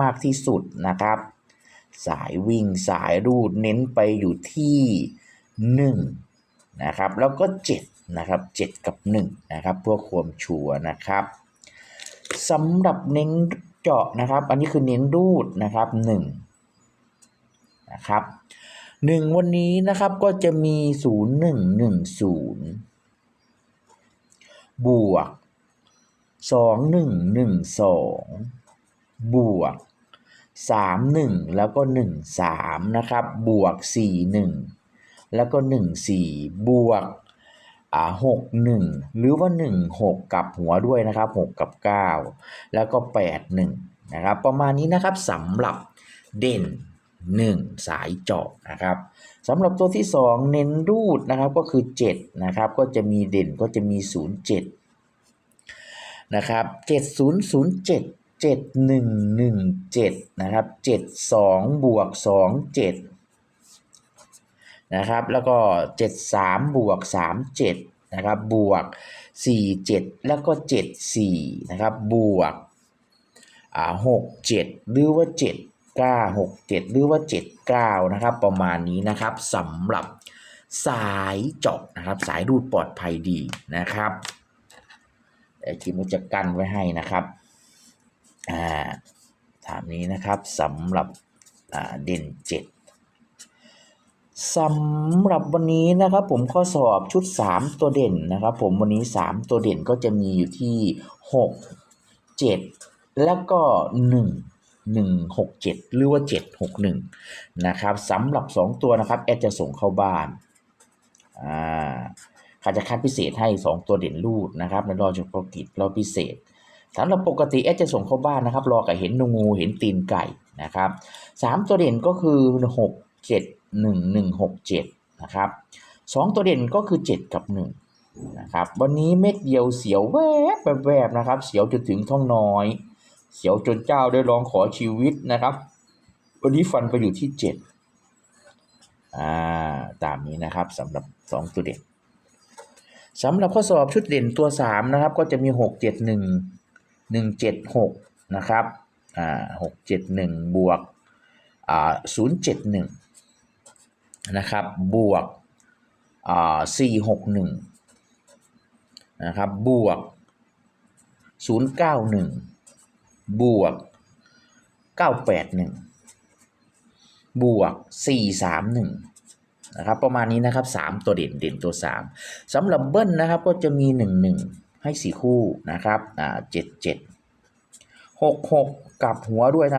มากที่สุดนะครับ สายวิ่งสายรูดเน้นไปอยู่ที่ 1 นะครับ แล้วก็ 7 นะครับ 7 กับ 1 นะครับเพื่อความชัวร์นะครับสำหรับเน้นเจาะนะครับ อันนี้คือเน้นรูดนะครับ1นะครับ1 วันนี้นะครับก็จะมี 0110 บวก 2112 บวก 31 แล้วก็ 13 นะครับ บวก 41 แล้วก็ 14 บวกอ่า61หรือว่า16กับหัวด้วยนะครับ 6 กับ 9 แล้วก็ 81 นะครับ ประมาณนี้นะครับสำหรับเด่น 1 สายเจาะนะครับสำหรับตัวที่ 2 เน้นรูดนะครับก็คือ7นะครับก็จะมีเด่นก็จะมี 07นะครับ7007 7117 นะครับ 72 บวก 27 นะครับ แล้วก็ 73 บวก 37 นะครับ บวก 47 แล้วก็ 74 นะครับ บวกอ่า67 หรือว่า 7 9 67 หรือว่า 79 นะครับ ประมาณนี้นะครับสำหรับสายเจาะนะครับ สายรูดปลอดภัยดีนะครับแต่คิดว่าจะกั้นไว้ให้นะครับ อ่าถามนี้นะครับสำหรับเด่นเจ็ดสำหรับวันนี้นะครับผมข้อสอบชุด 3 ตัวเด่นนะครับ ผมวันนี้ 3 ตัวเด่นก็จะมีอยู่ที่ 6 7 แล้วก็ 1 1 6 7 หรือว่า 7 6 1 นะครับสำหรับ 2 ตัวนะครับ แอดจะส่งเข้าบ้านอ่าขาจะคัดพิเศษให้ 2 ตัวเด่นรูดนะครับในรอบเฉพาะกิจรอบพิเศษ สำหรับปกติแอดจะส่งเข้าบ้านนะครับ รอกับเห็นงูเห็นตีนไก่นะครับสามตัวเด่นก็คือ6 7 1 1 6 7นะครับสองตัวเด่นก็คือ7กับ1นะครับวันนี้เม็ดเดียวเสียวแวบแวบนะครับ เสียวจนถึงท้องน้อย เสียวจนเจ้าได้ร้องขอชีวิตนะครับ วันนี้ฟันไปอยู่ที่7อ่าตามนี้นะครับสำหรับ2ตัวเด่นสำหรับข้อสอบชุดเด่นตัว3นะครับ ก็จะมี6 7 1 1 7 6น 176 นะครับอ่า6 7 1 บวกอ่า0 7 1 นะครับ บวกอ่า4 6 1 นะครับ บวก 0 9 1 บวก 9 8 1 บวก 4 3 1นะครับประมาณนี้นะครับ 3 ตัวเด่นเด่นตัว 3สำหรับเบิ้ลนะครับก็จะมี 1 1 ให้ 4 คู่นะครับอ่า7 7 6 6กับหัวด้วยนะ